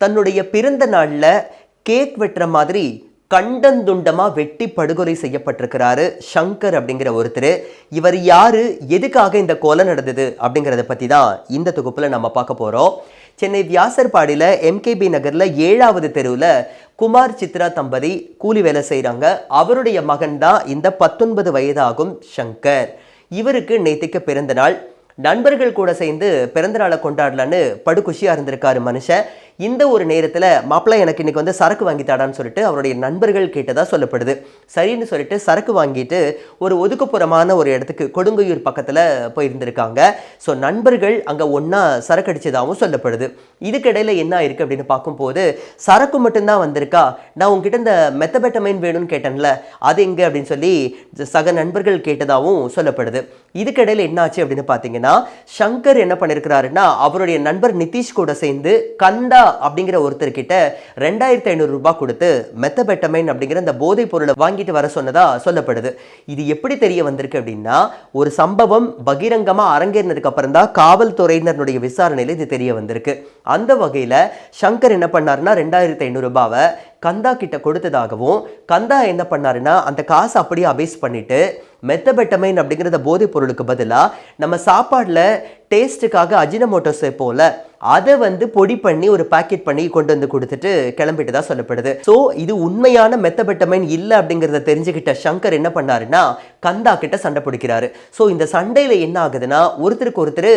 தன்னுடைய பிறந்த நாளில் கேக் வெட்டுற மாதிரி கண்டந்துண்டமாக வெட்டி படுகொலை செய்யப்பட்டிருக்கிறாரு ஷங்கர் அப்படிங்கிற ஒருத்தர். இவர் யார்? எதுக்காக இந்த கொலை நடந்தது? அப்படிங்கிறத பற்றி தான் இந்த தொகுப்பில் நம்ம பார்க்க போகிறோம் சென்னை வியாசர்பாடியில் எம்கேபி நகரில் ஏழாவது தெருவில் குமார் சித்ரா தம்பதி கூலி வேலை செய்கிறாங்க அவருடைய மகன் தான் இந்த பத்தொன்பது வயதாகும் ஷங்கர் இவருக்கு நேத்திக்கு பிறந்த நாள். நண்பர்கள் கூட சேர்ந்து பிறந்த நாளை கொண்டாடலான்னு படுகுஷியாக இருந்திருக்காரு மனுஷன். இந்த ஒரு நேரத்தில் மாப்பிள்ளை எனக்கு இன்னைக்கு வந்து சரக்கு வாங்கித்தாடான்னு சொல்லிட்டு அவருடைய நண்பர்கள் கேட்டதாக சொல்லப்படுது. சரின்னு சொல்லிட்டு சரக்கு வாங்கிட்டு ஒரு ஒதுக்குப்புறமான ஒரு இடத்துக்கு கொடுங்கையூர் பக்கத்தில் போயிருந்திருக்காங்க. ஸோ நண்பர்கள் அங்கே ஒன்றா சரக்கு அடிச்சதாகவும் சொல்லப்படுது. இதுக்கிடையில் என்ன ஆயிருக்கு அப்படின்னு பார்க்கும்போது சரக்கு மட்டும்தான் வந்திருக்கா? நான் உங்ககிட்ட இந்த மெத்தபெட்டமைன் வேணும்னு கேட்டேன்ல அது எங்கே அப்படின்னு சொல்லி சக நண்பர்கள் கேட்டதாகவும் சொல்லப்படுது. இதுக்கிடையில் என்னாச்சு அப்படின்னு பார்த்தீங்கன்னா சங்கர் என்ன பண்ணியிருக்கிறாருன்னா அவருடைய நண்பர் நிதிஷ் கூட சேர்ந்து கந்தா அப்படிங்கிற ஒருத்தர்கிட்ட ரெண்டாயிரத்தி ஐநூறு ரூபாய் கொடுத்து மெத்தபெட்டமைன் அப்படிங்கிற அந்த போதைப் பொருளை வாங்கிட்டு வர சொன்னதா சொல்லப்படுது. இது எப்படி தெரிய வந்திருக்கு அப்படின்னா ஒரு சம்பவம் பகிரங்கமா அரங்கேறினதுக்கு அப்புறம் தான் காவல்துறையினருடைய விசாரணையில இது தெரிய வந்திருக்கு. அந்த வகையில சங்கர் என்ன பண்ணாருன்னா ரெண்டாயிரத்தி ஐநூறு ரூபாவை கந்தா கிட்ட கொடுத்ததாகவும் கந்தா என்ன பண்ணாருன்னா அந்த காசை அப்படியே அபேஸ் பண்ணிட்டு மெத்தபெட்டமைன் அப்படிங்கிறத போதைப் பொருளுக்கு பதிலாக நம்ம சாப்பாடில் டேஸ்ட்டுக்காக அஜினமோட்டோ சேர்ப்போம்ல அதை வந்து பொடி பண்ணி ஒரு பாக்கெட் பண்ணி கொண்டு வந்து கொடுத்துட்டு கிளம்பிட்டு தான் சொல்லப்படுது. ஸோ இது உண்மையான மெத்தபெட்டமைன் இல்லை அப்படிங்கிறத தெரிஞ்சுக்கிட்ட சங்கர் என்ன பண்ணாருன்னா கந்தா கிட்ட சண்டை பிடிக்கிறாரு. ஸோ இந்த சண்டையில் என்ன ஆகுதுன்னா ஒருத்தருக்கு ஒருத்தர்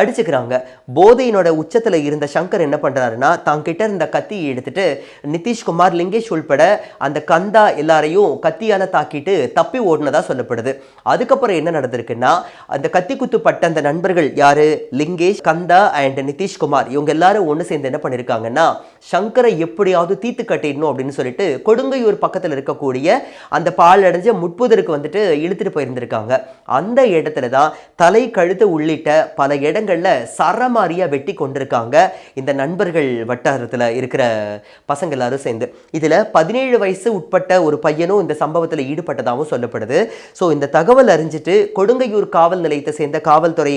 அடிச்சுக்கிறாங்க. போதையினோட உச்சத்தில் இருந்த சங்கர் என்ன பண்ணுறாருன்னா தான் கிட்ட இருந்த கத்தியை எடுத்துட்டு நிதிஷ்குமார் லிங்கேஷ் உள்பட அந்த கந்தா எல்லாரையும் கத்தியால் தாக்கிட்டு தப்பி ஓடினதாக சொல்லப்படுது. அதுக்கப்புறம் என்ன நடந்திருக்குன்னா அந்த கத்தி குத்து பட்ட அந்த நண்பர்கள் யாரு? லிங்கேஷ் கந்தா அண்ட் நிதிஷ் நிதிஷ்குமார் இவங்க எல்லாரும் ஒன்று சேர்ந்து என்ன பண்ணியிருக்காங்கன்னா சங்கரை எப்படியாவது தீத்து கட்டிடணும் அப்படின்னு சொல்லிட்டு கொடுங்கையூர் பக்கத்தில் இருக்கக்கூடிய அந்த பால் அடைஞ்ச முட்புதருக்கு வந்துட்டு இழுத்துட்டு போயிருந்திருக்காங்க. அந்த இடத்துல தான் தலை கழுத்து உள்ளிட்ட பல இடங்கள்ல சரமாரியா வெட்டி கொண்டிருக்காங்க இந்த நண்பர்கள் வட்டாரத்தில் இருக்கிற பசங்க எல்லாரும் சேர்ந்து. இதுல பதினேழு வயசு உட்பட்ட ஒரு பையனும் இந்த சம்பவத்தில் ஈடுபட்டதாகவும் சொல்லப்படுது. ஸோ இந்த தகவல் அறிஞ்சிட்டு கொடுங்கையூர் காவல் நிலையத்தை சேர்ந்த காவல்துறை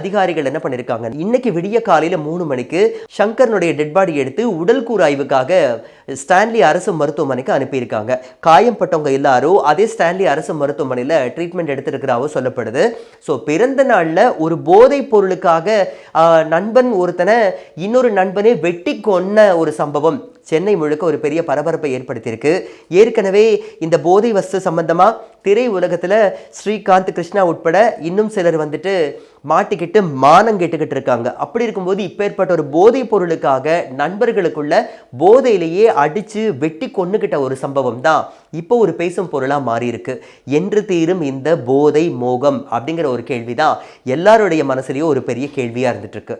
அதிகாரிகள் என்ன பண்ணியிருக்காங்க இன்னைக்கு விடிய காலையில் மூணு மணிக்கு சங்கரனுடைய டெட் பாடி எடுத்து உடல் கூறு ஆய்வுக்காக ஸ்டான்லி அரசு மருத்துவமனைக்கு அனுப்பியிருக்காங்க. காயம்பட்டவங்க எல்லாரும் அதே ஸ்டான்லி அரசு மருத்துவமனையில் ட்ரீட்மெண்ட் எடுத்திருக்கிறாவும் சொல்லப்படுது. ஸோ பிறந்த நாளில் ஒரு போதைப் பொருளுக்காக ஆஹ், நண்பன் ஒருத்தனை இன்னொரு நண்பனை வெட்டி கொன்ன ஒரு சம்பவம். சென்னை முழுக்க ஒரு பெரிய பரபரப்பை ஏற்படுத்தியிருக்கு. ஏற்கனவே இந்த போதை வஸ்து சம்பந்தமாக திரை உலகத்தில் ஸ்ரீகாந்த் கிருஷ்ணா உட்பட இன்னும் சிலர் வந்துட்டு மாட்டிக்கிட்டு மானம் கேட்டுக்கிட்டு இருக்காங்க. அப்படி இருக்கும்போது இப்பேற்பட்ட ஒரு போதைப் பொருளுக்காக நண்பர்களுக்குள்ள போதையிலேயே அடித்து வெட்டி கொன்னுகிட்ட ஒரு சம்பவம் தான் இப்போ ஒரு பேசும் பொருளாக மாறியிருக்கு. என்று தீரும் இந்த போதை மோகம் அப்படிங்கிற ஒரு கேள்விதான் எல்லாருடைய மனசுலேயும் ஒரு பெரிய கேள்வியாக இருந்துட்டுருக்கு